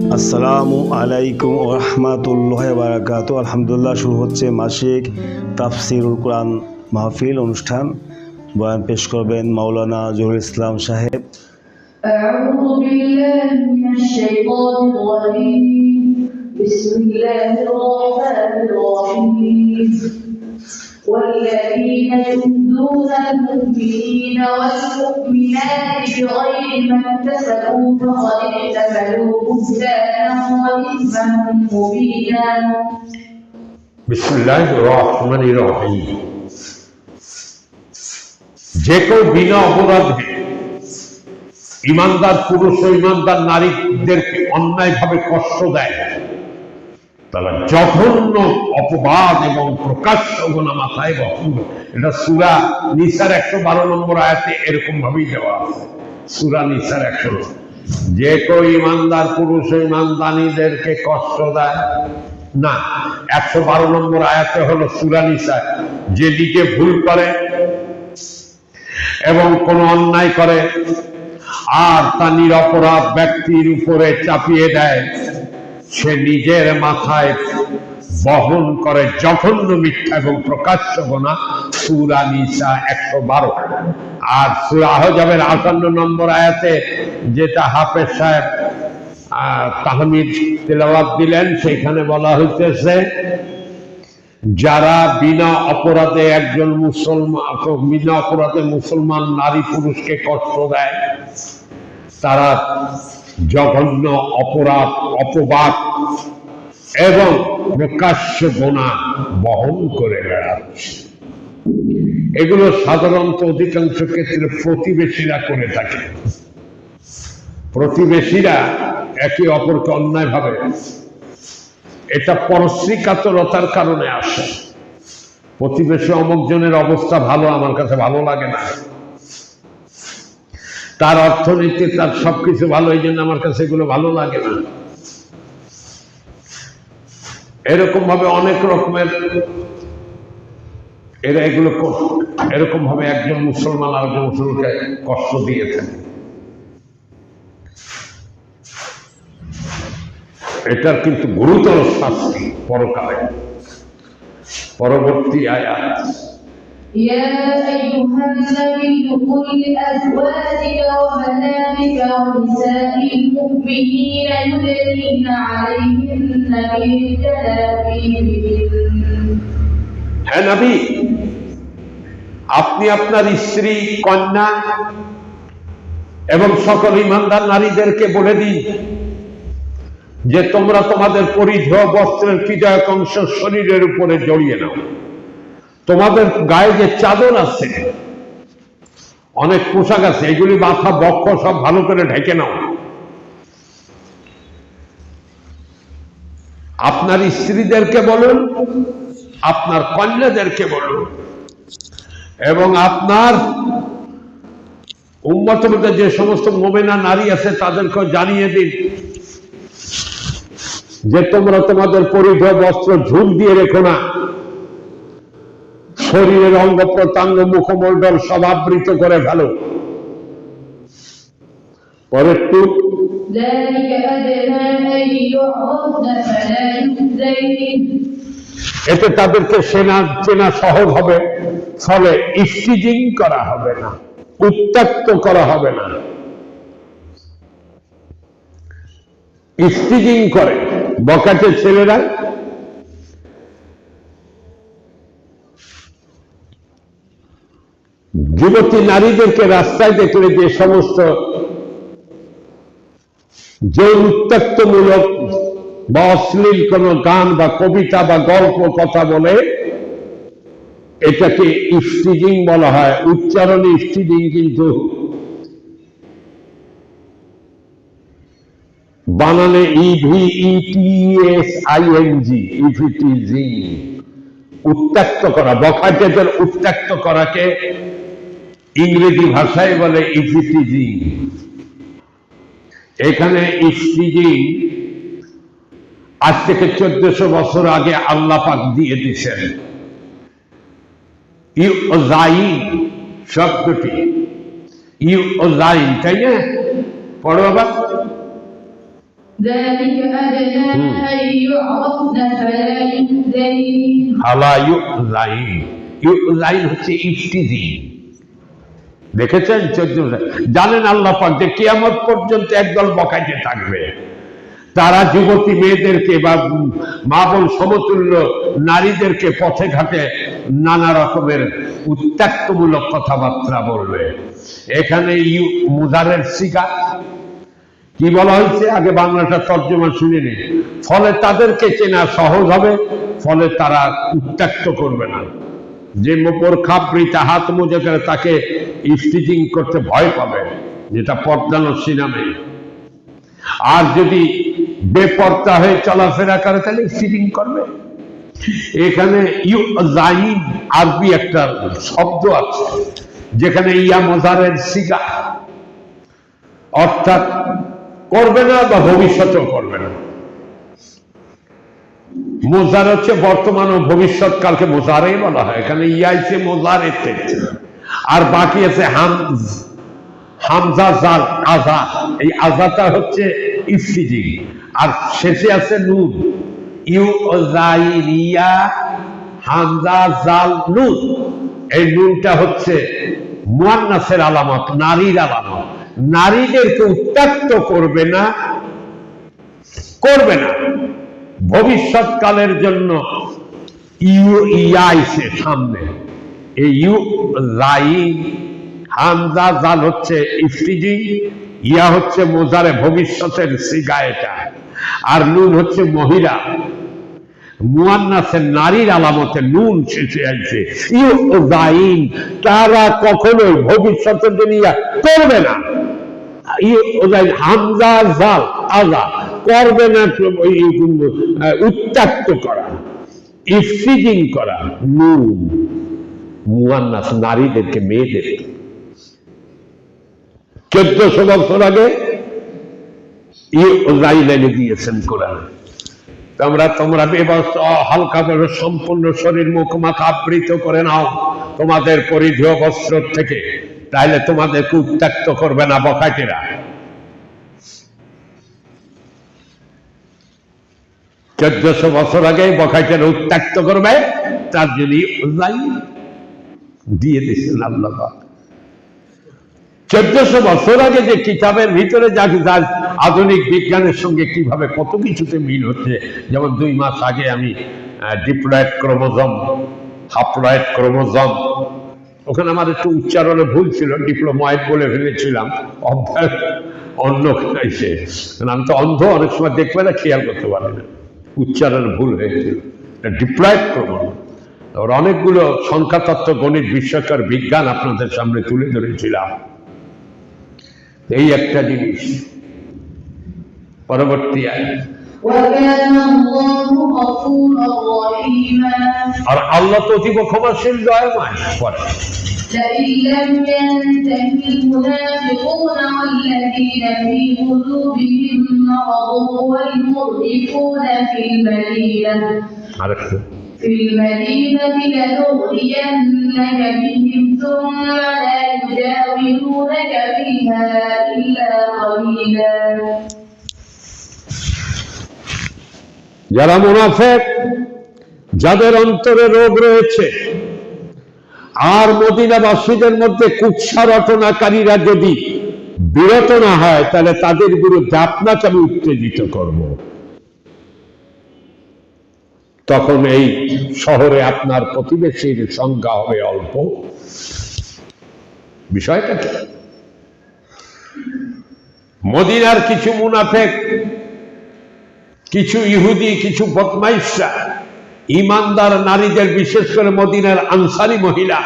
আসসালামু আলাইকুম রহমাতুল্লাহ বারাকাত আলহামদুলিল্লাহ শুরু হচ্ছে মাসিক তাফসিরুল কোরআন মাহফিল অনুষ্ঠান বয়ান পেশ করবেন মাওলানা জহুরুল ইসলাম সাহেব أعوذ بالله من الشيطان الرجيم بسم الله الرحمن الرحيم والذين يؤذون المؤمنين والمؤمنات بغير ما اكتسبوا فقد احتملوا بهتانا وإثما مبينا বিসমুল্লাহ রহমান রহিম যে কেউ বিনা অপরাধে ইমানদার পুরুষ ও ইমানদার নারীদেরকে অন্যায়ভাবে কষ্ট দেয় তারা জঘন্য অপবাদ এবং প্রকাশ্য গোনা মাথায় বহন। এটা সুরা নিসার একশো বারো নম্বর আয়াতে এরকম ভাবেই দেওয়া আছে। সুরা নিসার একশো। যে কেউ ইমানদার পুরুষ ইমানদানীদেরকে কষ্ট দেয়। না, একশো বারো নম্বর আয়াতে হলো সুরা নিসার। যে নিজে ভুল করে এবং কোনো অন্যায় করে, আর তা নিরপরাধ ব্যক্তির উপরে চাপিয়ে দেয়। সে নিজের মাথায় বহন করে জঘন্য মিথ্যা এবং প্রকাশ্য গোনা। সুরা নিসা একশো বারো। আর সুরা আহজাবের আটান্ন নম্বর আয়াতে যেটা হাফেজ সাহেব তাহমিদ তেলাওয়াত দিলেন, সেখানে বলা হইতেছে, যারা বিনা অপরাধে একজন মুসলমান বিনা অপরাধে মুসলমান নারী পুরুষকে কষ্ট দেয়, তারা জঘন্য অপরাধ, অপবাদ এবং প্রকাশ্য গোনা বহন করে বেড়াচ্ছে। এগুলো সাধারণত অধিকাংশ ক্ষেত্রে প্রতিবেশীরা করে থাকে। প্রতিবেশীরা একে অপরকে অন্যায় ভাবে। এটা পরশ্রীকাতরতার কারণে আসে। প্রতিবেশী অমুকজনের অবস্থা ভালো, আমার কাছে ভালো লাগে না। তার অর্থনীতি, তার সবকিছু ভালো, এই জন্য আমার কাছে এগুলো ভালো লাগে না। এরকম ভাবে অনেক রকমের এরা এগুলো এরকম ভাবে একজন মুসলমান আরেকজন মুসলমানকে কষ্ট দিয়ে থাকে এটার কিন্তু গুরুতর শাস্তি পরকালে। পরবর্তী আয়াত। يا أيها النبي قل لأزواجك وبناتك ونساء المؤمنين يدنين عليهن من جلابيبهن হ্যাঁ নবী আপনি আপনার স্ত্রী কন্যা এবং সকল ইমানদার নারীদেরকে বলে দিন যে তোমরা তোমাদের পরিধেয় বস্ত্রের বিদায়ক অংশ শরীরের উপরে জড়িয়ে নাও তোমাদের গায়ে যে চাদর আছে, অনেক পোশাক আছে, এগুলি মাথা বক্ষ সব ভালো করে ঢেকে নাও। আপনার স্ত্রীদেরকে বলুন, আপনার কন্যাদেরকে বলুন, এবং আপনার উন্মত মধ্যে যে সমস্ত মোমেনা নারী আছে তাদেরকে জানিয়ে দিন যে তোমরা তোমাদের পরিধেয় বস্ত্র ঝুল দিয়ে রেখো না। শরীরের অঙ্গ প্রত্যাঙ্গ মুখমন্ডল সব আবৃত করে ফেলো। পরের এতে তাদেরকে সেনা চেনা সহজ হবে ফলে ইফটিজিং করা হবে না উত্তক্ত করা হবে না। ইফটিজিং করে। বকাটে ছেলেরা যুবতী নারীদেরকে রাস্তায় দেখলে যে সমস্ত যে উত্তক্তমূলক বা অশ্লীল কোন গান বা কবিতা বা গল্প কথা বলে, এটাকে স্টিজিং বলা হয়, উচ্চারণে স্টিজিং কিন্তু বানানে E V E T S I N G ইভিটিজি উত্ত্যক্ত করা বখাটেদের উত্ত্যক্ত করাকে ইংরেজি ভাষায় বলে ইফিটিজিং এখানে ইফতিজিং আজ থেকে চোদ্দশো বছর আগে আল্লাহ পাক দিয়ে দিয়েছেন। ইউজাই শব্দটি। ইউজাই তাই না? পড়ো বাবা হচ্ছে ইফতিজিং দেখেছেন? চোদ্দ জানেন আল্লাহ পাক যে কিয়ামত পর্যন্ত একদল বকাইতে থাকবে। তারা যুবতী মেয়েদেরকে বা মা বোন সমতুল্য নারীদেরকে পথে ঘাটে নানা রকমের উত্ত্যক্তমূলক কথাবার্তা বলবে। এখানে ইউ মুজারের শিকা। কি বলা হয়েছে? আগে বাংলাটা তর্জমা শুনে নিন ফলে তাদেরকে চেনা সহজ হবে, ফলে তারা উত্ত্যক্ত করবে না। যে মোপর খাবৃতা হাত মোজে করে তাকে স্টিচিং করতে ভয় পাবে, যেটা পর্দানসী নামে আর যদি বেপর্দা হয়ে চলাফেরা করে, তাহলে স্টিচিং করবে। এখানে ইউ জাইন আরবি একটা শব্দ আছে, যেখানে ইয়া মোজারের সিগা। অর্থাৎ করবে না বা ভবিষ্যতেও করবে না। মোজার হচ্ছে বর্তমান ও ভবিষ্যৎ, কালকে মোজারেই বলা হয়। এখানে ইয়াইছে মোজার এতে। আর বাকি আছে হাম হামজা জাল আজা। এই আজাটা হচ্ছে ইফতিজি আর শেষে আছে নুন। ইউ জাইরিয়া হামজা জাল নুন। এই নুনটা হচ্ছে মুয়ান্নাসের আলামত, নারীর আলামত। নারীদেরকে উত্ত্যক্ত করবে না করবে না। ভবিষ্যৎকালের জন্য ইউ ইয়া আইছে সামনে। এই ইউ লাই হামজা, জাল হচ্ছে ইফতিজি, ইয়া হচ্ছে মোজারে ভবিষ্যতের সিগা এটা আর নুন হচ্ছে মহিলা। মুয়ান্নাসের নারীর আলামতে নুন শেষে আছে ইউ তারা কখনোই ভবিষ্যতের জন্য ইয়া করবে না। হামজা জাল আজা করবে না উত্ত্যক্ত করা করা, নুন, মুয়ান্নাস নারীদেরকে মেয়েদেরকে চোদ্দশো বছর আগে ইসরায়েলে দিয়েছেন কোরআন। তোমরা তোমরা হালকা ভাবে সম্পূর্ণ শরীর মুখ, মাথা আবৃত করে নাও। তোমাদের পরিধেয় বস্ত্র থেকে তাহলে তোমাদেরকে উত্ত্যক্ত করবে না বখাটেরা চোদ্দশো বছর আগে বখাটেরা উত্ত্যক্ত করবে, তার জন্য দিয়ে দিয়েছেন আল্লাহ। চোদ্দশো বছর আগে যে কিতাবের ভিতরে যা যা আধুনিক বিজ্ঞানের সঙ্গে কীভাবে কত কিছুতে মিল হচ্ছে, যেমন দুই মাস আগে আমি ডিপ্লয়েড ক্রোমোজম হাপ্লয়েড ক্রোমোজম ওখানে আমার একটু উচ্চারণে ভুল ছিল ডিপ্লোময়েড বলে ফেলেছিলাম অভ্যাস অন্য এসে আমি তো অন্ধ, অনেক সময় দেখবে না খেয়াল করতে পারি না। উচ্চারণ ভুল হয়েছিল। ডিপ্লয়েড ক্রোমোজম ওর অনেকগুলো সংখ্যাতত্ত্ব, গণিত বিস্ময়কর বিজ্ঞান আপনাদের সামনে তুলে ধরেছিলাম। এই একটা জিনিস। পরবর্তী আয়। وكان الله غفورا رحيما আর আল্লাহ তো অতীব ক্ষমাশীল দয়াময় পরে لئن لم ينته المنافقون والذين في قلوبهم مرض والمرجفون في المدينة আরেকটু في المدينة لنغرينك بهم ثم لا يجاورونك فيها إلا قليلا যারা মুনাফেক, যাদের অন্তরে রোগ রয়েছে, আর মদিনাবাসীদের মধ্যে কুৎসা রটনাকারীরা যদি বিরত না হয়, তাহলে তাদের বিরুদ্ধে আপনাকে আমি উত্তেজিত করব। তখন এই শহরে আপনার প্রতিবেশীর সংখ্যা হবে অল্প। বিষয়টা কি? মদিনার কিছু মুনাফেক কিছু ইহুদি, কিছু বদমাইশরা, ইমানদার নারীদের, বিশেষ করে মদিনার আনসারি মহিলা,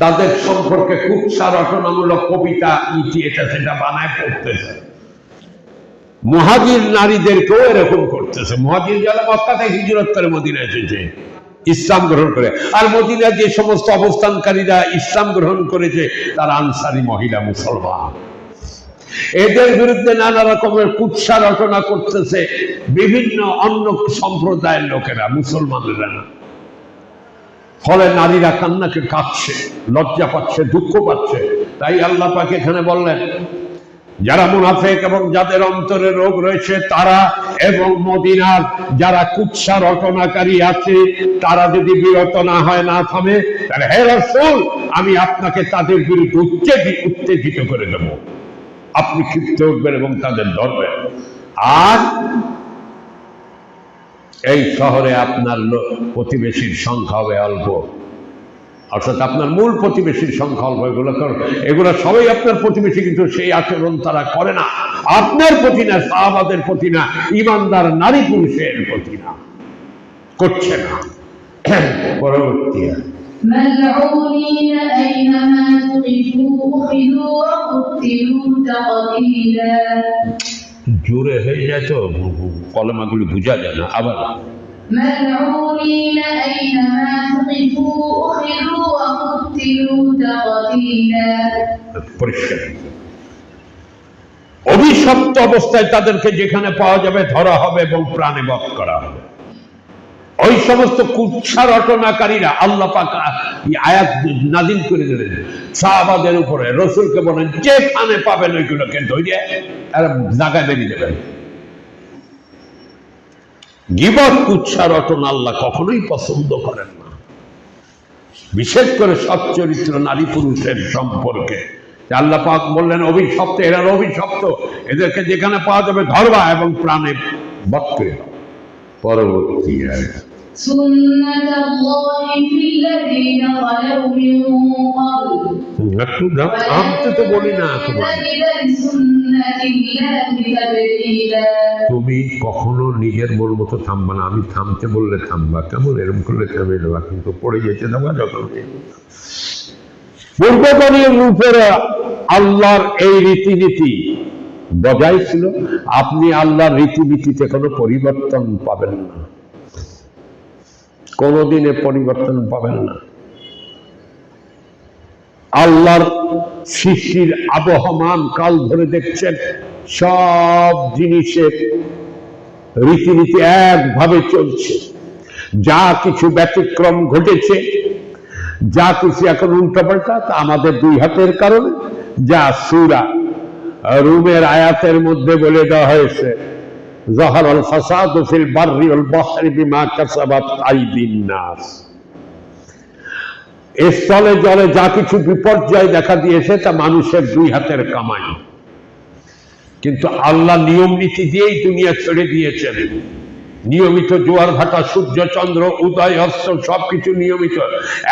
তাদের সম্পর্কে কুৎসা রটনামূলক কবিতা ইতি এটা সেটা বানায় পড়তেছে। মহাজির নারীদেরকেও এরকম করতেছে। মহাজির যারা মক্কাতে হিজরত করে মদিনা এসেছে, ইসলাম গ্রহণ করে। আর মদিনা যে সমস্ত অবস্থানকারীরা ইসলাম গ্রহণ করেছে, তারা আনসারি মহিলা, মুসলমান। এদের বিরুদ্ধে নানা রকমের কুৎসা রচনা করতেছে বিভিন্ন অন্য সম্প্রদায়ের লোকেরা, মুসলমানেরা না। ফলে নারীরা কান্নাকে কাঁদছে লজ্জা পাচ্ছে, দুঃখ পাচ্ছে। তাই আল্লাহ পাকে এখানে বললেন, যারা মুনাফেক এবং যাদের অন্তরে রোগ রয়েছে, তারা এবং মদিনার যারা কুৎসা রচনাকারী আছে, তারা যদি বিরত না হয়, না থামে, তাহলে হে রসুল, আমি আপনাকে তাদের বিরুদ্ধে উত্তেজিত করে দেব। আপনি ক্ষিপ্ত উঠবেন এবং তাদের ধরবেন? আর এই শহরে আপনার প্রতিবেশীর সংখ্যা হবে অল্প। অর্থাৎ আপনার মূল প্রতিবেশীর সংখ্যা অল্প। এগুলো এগুলো সবাই আপনার প্রতিবেশী, কিন্তু সেই আচরণ তারা করে না। আপনার প্রতি না সাহাবাদের প্রতি না ইমানদার নারী পুরুষের প্রতি না করছে না। পরবর্তী। ملعونين أينما ثقفوا أخذوا وقتلوا تقتيلا জোরে হয়ে যায় তো কলমাগুলি বোঝা যায় না আবার ملعونين أينما ثقفوا أخذوا وقتلوا تقتيلا পরিষ্কার অভিশপ্ত অবস্থায় তাদেরকে যেখানে পাওয়া যাবে ধরা হবে এবং প্রাণে বধ করা হবে ওই সমস্ত কুৎসা রটনাকারীরা আল্লাহ পাক আয়াত নাজিল করে দিলেন সাহাবাদের উপরে রসুলকে বলেন, যেখানে পাবেন ওইগুলোকে ধৈর্য আর জায়গায় বেরিয়ে দেবেন গিবত, কুৎসা, রটনা আল্লাহ কখনোই পছন্দ করেন না। বিশেষ করে সচ্চরিত্র নারী পুরুষের সম্পর্কে। আল্লাহ পাক বললেন, অভিশপ্ত, এরা অভিশপ্ত। এদেরকে যেখানে পাওয়া যাবে ধরবা এবং প্রাণে বধ পরবর্তী আয়াত। একটু থামতে তো বলি না তোমার তুমি কখনো নিজের মন মতো থামবা না। আমি থামতে বললে থামবা। কেমন এরম করলে থামে দেবা কিন্তু পড়ে যেতে দেবা যত পূর্বতনীয় রূপেরা আল্লাহর এই রীতিনীতি। বজায় ছিল, আপনি আল্লাহর রীতিনীতিতে কোনো পরিবর্তন পাবেন না। কোনোদিনে পরিবর্তন পাবেন না। আল্লাহর সৃষ্টির আবহমান কাল ধরে দেখছেন, সব জিনিসের রীতিনীতি একভাবে চলছে। যা কিছু ব্যতিক্রম ঘটেছে, যা কিছু এখন উল্টাপাল্টা, তা আমাদের দুই হাতের কারণে। যা সুরা রুমের আয়াতের মধ্যে বলে দেওয়া হয়েছে ফাসাদ ফিল বার্রি ওয়াল বাহরি বিমা কাসাবাত আইদিন নাস স্থলে জলে যা কিছু বিপর্যয় দেখা দিয়েছে, তা মানুষের দুই হাতের কামাই। কিন্তু আল্লাহ নিয়ম নীতি দিয়েই দুনিয়া ছেড়ে দিয়েছেন। নিয়মিত জোয়ার ভাটা, সূর্য, চন্দ্র, উদয়, অস্ত, সবকিছু নিয়মিত।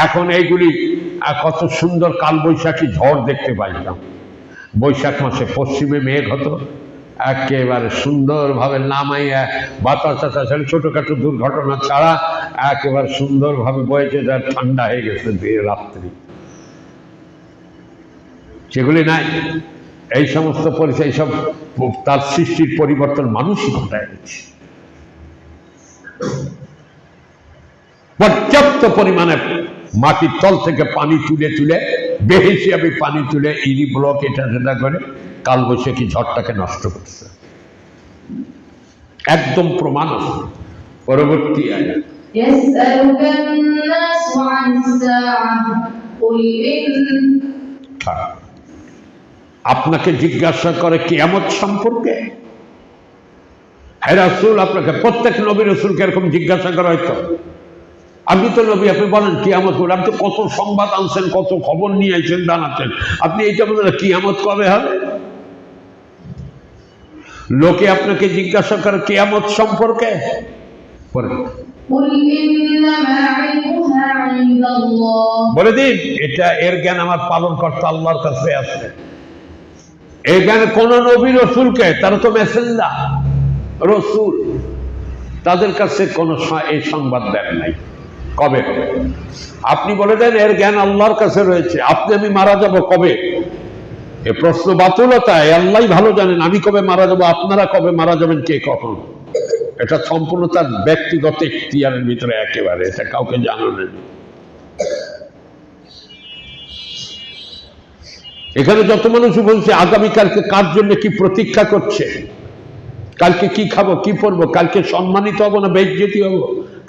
এখন এইগুলি কত সুন্দর কালবৈশাখী ঝড় দেখতে পাইলাম। বৈশাখ মাসে পশ্চিমে মেঘ হতো। একেবারে সুন্দরভাবে নামাইয়া বাতাস ছোটোখাটো দুর্ঘটনা ছাড়া একেবারে সুন্দরভাবে বয়েছে যা ঠান্ডা হয়ে গেছে দিয়ে রাত্রি। সেগুলি নাই। এই সমস্ত পরিচয় সব তার সৃষ্টির পরিবর্তন মানুষই ঘটায় গেছে পর্যাপ্ত পরিমাণে মাটির তল থেকে পানি তুলে তুলে বেহিসিয়াবি পানি তুলে ইরি ব্লক এটা সেটা করে কালবৈশাখী ঝড়টাকে নষ্ট করছে। একদম প্রমাণ পরবর্তী আপনাকে জিজ্ঞাসা করে কেয়ামত সম্পর্কে? হ্যাঁ রাসুল, আপনাকে প্রত্যেক নবী রসুলকে এরকম জিজ্ঞাসা করা হয়তো আপনি তো নবী, আপনি বলেন কিয়ামত বলে। আপনি কত সংবাদ আনছেন, কত খবর নিয়ে আইছেন জানাচ্ছেন আপনি এইটা বলেন কিয়ামত কবে হবে? লোকে আপনাকে জিজ্ঞাসা করে কেয়ামত সম্পর্কে? বলে। দিন এটা এর জ্ঞান আমার পালন কর্তা আল্লাহর কাছে আছে। এই জ্ঞান কোন নবী রসুলকে তারা তো মেসেন্দা রসুল তাদের কাছে কোন এই সংবাদ দেন নাই। কবে আপনি বলে দেন এর জ্ঞান আল্লাহর কাছে রয়েছে। আপনি আমি মারা যাব কবে? এ প্রশ্ন বাতুলতা এ আল্লাহ ভালো জানেন, আমি কবে মারা যাব, আপনারা কবে মারা যাবেন, কে কখন? এটা সম্পূর্ণ তার ব্যক্তিগত ইখতিয়ারের ভিতরে একেবারে, এটা কাউকে জানানো এখানে যত মানুষ বলছে আগামীকালকে কার জন্য কি প্রতীক্ষা করছে? কালকে কি খাব, কি পরবো? কালকে সম্মানিত হব না বেজ্জতি হব?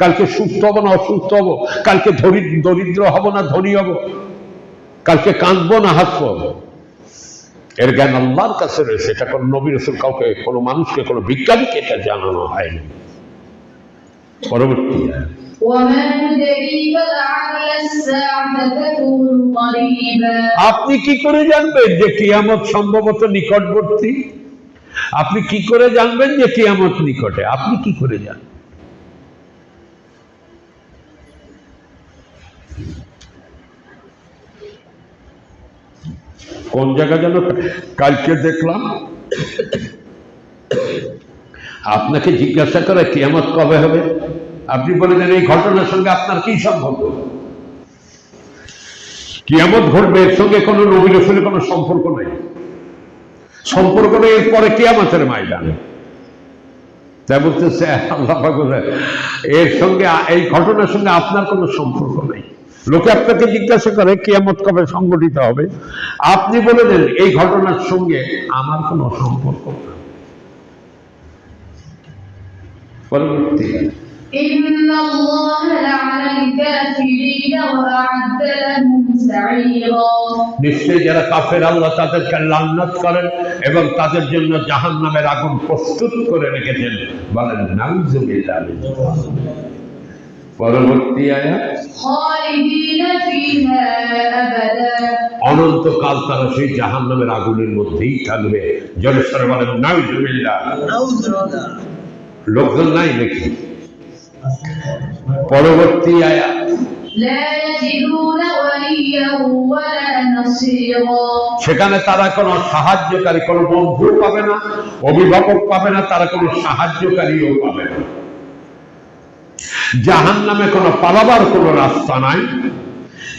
কালকে সুস্থ হব না অসুস্থ হব? কালকে দরিদ্র হব না ধনী হব? কালকে কাঁদবো না হাসবো? এর জ্ঞান আল্লাহর কাছে রয়েছে। এটা কোন নবী রসুল কাউকে, কোনো মানুষকে, কোনো বিজ্ঞানীকে এটা জানানো হয়নি। পরবর্তী। আপনি কি করে জানবেন যে কিয়ামত সম্ভবত নিকটবর্তী? আপনি কি করে জানবেন যে কিয়ামত নিকটে? আপনি কি করে জানবেন? কোন জায়গা যেন কালকে দেখলাম? আপনাকে জিজ্ঞাসা করে কিয়ামত কবে হবে? আপনি বলেছেন, এই ঘটনার সঙ্গে আপনার কি সম্পর্ক? কিয়ামত ঘটবে, এর সঙ্গে কোনো নবী রসুলের কোনো সম্পর্ক নেই। সম্পর্ক নেই, এরপরে কিয়ামতের ময়দানে। তাই বলতেছে, আল্লাহ এর সঙ্গে, এই ঘটনার সঙ্গে আপনার কোনো সম্পর্ক নেই। লোকে আপনাকে জিজ্ঞাসা করে কেয়ামত কবে সংগঠিত হবে? আপনি বলে দেন এই ঘটনার সঙ্গে আমার কোনো সম্পর্ক পরবর্তী। নিশ্চয়ই যারা কাফের আল্লাহ তাদেরকে লান্নাত করেন এবং তাদের জন্য জাহান নামের আগুন প্রস্তুত করে রেখেছেন। বলেন নাম জমিয়ে পরবর্তী অনন্তকাল তারা সেই জাহান নামের আগুনের মধ্যেই থাকবে। জলেশ্বর বলেন নাউজুবিল্লাহ। লোক নাই নাকি? পরবর্তী আয়া সেখানে তারা কোনো সাহায্যকারী কোনো বন্ধু পাবে না অভিভাবক পাবে না তারা কোনো সাহায্যকারীও পাবে না। জাহান নামে কোনো পালাবার কোনো রাস্তা নাই।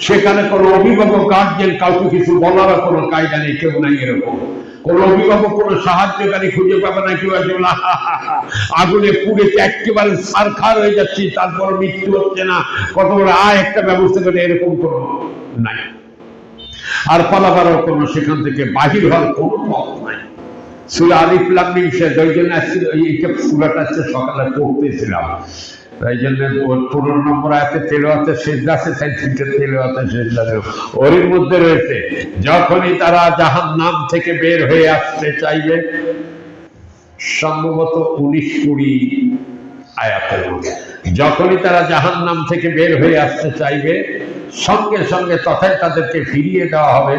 সেখানে কোনো অভিভাবক গার্জেন কাউকে কিছু বলার কোনো কায়দা নেই কেউ নাই এরকম। অভিভাবক সাহায্যকারী খুঁজে পাবে না কেউ আছে বলে, "হা, হা, হা, আগুনে পুড়ে একেবারে সারখার হয়ে যাচ্ছি তারপর মৃত্যু হচ্ছে না। কত বড় আয় একটা ব্যবস্থা করে এরকম নাই। আর পালাবারও কোনো সেখান থেকে বাহির হওয়ার কোনো পথ নাই। সুরা আলিফ লামিম সে ওই জন্য আসছিল এইটা সুরাটা সকালে পড়তেছিলাম। তাই জন্য পনেরো নম্বর আয়তে তেলোয়াতে আছে তাই তিনটে তেলোয়াতে শেষ ওর মধ্যে রয়েছে, যখনই তারা জাহান নাম থেকে বের হয়ে আসতে চাইবে, সম্ভবত উনিশ কুড়ি আয়াতের মধ্যে। যখনই তারা জাহান নাম থেকে বের হয়ে আসতে চাইবে, সঙ্গে সঙ্গে তথায় তাদেরকে ফিরিয়ে দেওয়া হবে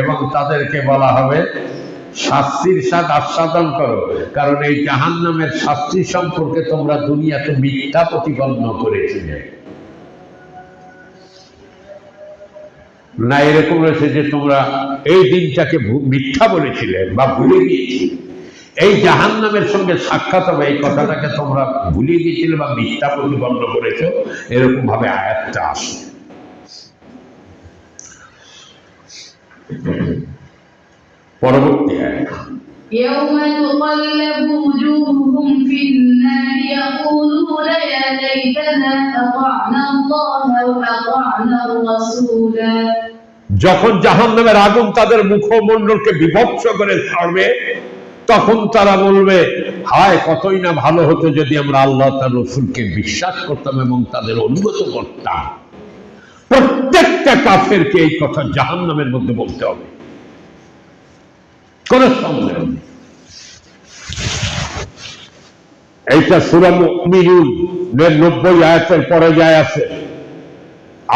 এবং তাদেরকে বলা হবে শাস্তির স্বাদ আস্বাদন করো। কারণ এই জাহান নামের শাস্তি সম্পর্কে তোমরা দুনিয়াতে মিথ্যা প্রতিপন্ন করেছিলে। না, এরকম রয়েছে যে তোমরা এই দিনটাকে মিথ্যা বলেছিলে বা ভুলে গিয়েছিলে। এই জাহান নামের সঙ্গে সাক্ষাৎ হবে এই কথাটাকে তোমরা ভুলে দিয়েছিলে বা মিথ্যা প্রতিপন্ন করেছ এরকম ভাবে আয়াতটা আসে। পরবর্তী আয়াত يوم تقلب وجوههم في النار يقولون يا ليتنا أطعنا الله وأطعنا الرسولا যখন জাহান নামের আগুন তাদের মুখমণ্ডলকে বিভৎস করে ছাড়বে তখন তারা বলবে হায় কতই না ভালো হতো যদি আমরা আল্লাহ তার রসুলকে বিশ্বাস করতাম এবং তাদের অনুগত করতাম প্রত্যেকটা কাফেরকে এই কথা জাহান নামের মধ্যে বলতে হবে কোন সন্দেহ নেই। এইটা সুরা মিলুন নব্বই আয়াতের পরে যায় আছে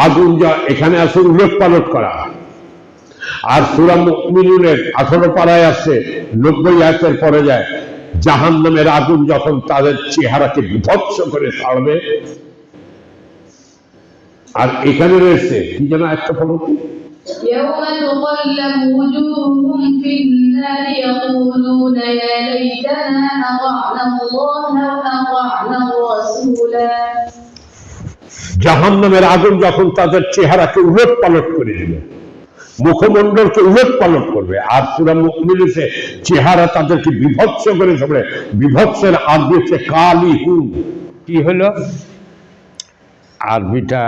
আগুন যা এখানে আছে উলট পালট করা আর সুরা মিলুনের আঠারো পাড়ায় আছে নব্বই আয়াতের পরে যায়। জাহান নামের আগুন যখন তাদের চেহারাকে বিভৎস করে ছাড়বে। আর এখানে রয়েছে, কি যেন একটা ফলো يوم تقلب وجوههم في النار يقولون يا ليتنا أطعنا الله وأطعنا الرسولا জাহান নামের আগুন যখন তাদের চেহারাকে উলট পালট করে দিবে মুখমণ্ডলকে উলট পালট করবে আর পুরা মুখ মিলেছে চেহারা তাদেরকে বিভৎস করে ধরবে বিভৎসের আর দিয়েছে কালি হু কি হলো আরবিটা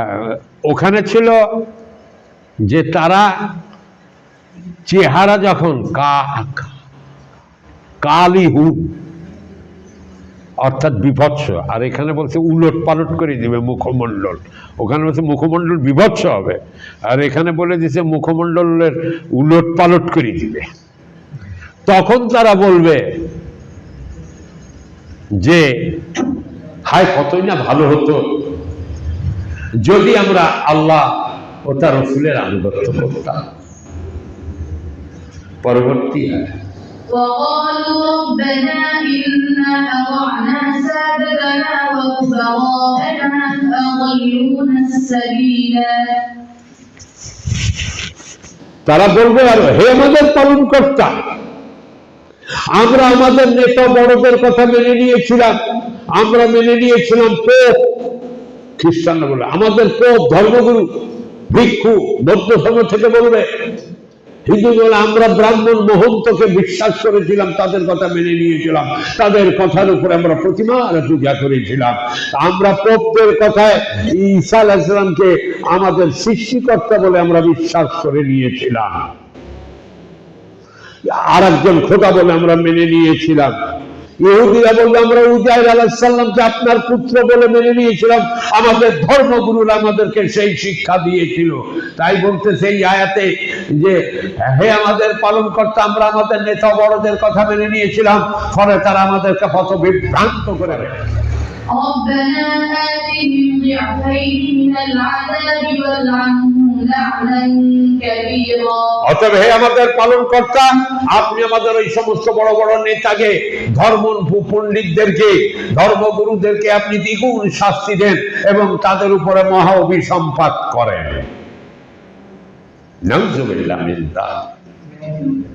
ওখানে ছিল যে তারা চেহারা যখন কা কালি হু অর্থাৎ বিভৎস, আর এখানে বলছে উলট পালট করে দিবে মুখমণ্ডল, ওখানে বলছে মুখমণ্ডল বিভৎস হবে, আর এখানে বলে দিছে মুখমণ্ডলের উলট পালট করে দিবে। তখন তারা বলবে যে, হায় কতই না ভালো হতো, যদি আমরা আল্লাহ ও তার রসুলের আনুগত্য করতাম পরবর্তী আয়াত। وقالوا ربنا إنا أطعنا سادتنا وكبراءنا فأضلونا السبيلا তারা বলবে আর হে আমাদের পালন কর্তা আমরা আমাদের নেতা বড়দের কথা মেনে নিয়েছিলাম আমরা মেনে নিয়েছিলাম পোপ খ্রিস্টানরা বলে আমাদের পোপ ধর্মগুরু ভিক্ষু বৌদ্ধ ধর্ম থেকে বলবে হিন্দু বলে আমরা ব্রাহ্মণ মহন্তকে বিশ্বাস করেছিলাম, তাদের কথা মেনে নিয়েছিলাম, তাদের কথার উপরে আমরা প্রতিমার পূজা করেছিলাম। আমরা পোপদের কথায় ঈসা আলাইসালামকে আমাদের সৃষ্টিকর্তা বলে আমরা বিশ্বাস করে নিয়েছিলাম। আর একজন খোদা বলে আমরা মেনে নিয়েছিলাম। ইহুদিরা বলবে আমরা উজাইর আলাহিসাল্লামকে আপনার পুত্র বলে মেনে নিয়েছিলাম আমাদের ধর্মগুরুরা আমাদেরকে সেই শিক্ষা দিয়েছিল তাই বলতে সেই আয়াতে যে হে আমাদের পালন করতে আমরা আমাদের নেতা বড়দের কথা মেনে নিয়েছিলাম ফলে তারা আমাদেরকে পথ বিভ্রান্ত করে দেয়। ربنا آتهم ضعفين من العذاب والعنهم لعنا كبيرا অতএব হে আমাদের পালন কর্তা আপনি আমাদের ওই সমস্ত বড় বড় নেতাকে ধর্ম পণ্ডিতদেরকে, ধর্মগুরুদেরকে আপনি দ্বিগুণ শাস্তি দেন এবং তাদের উপরে মহা অভিসম্পাত করেন নাউজুবিল্লাহ যালিক।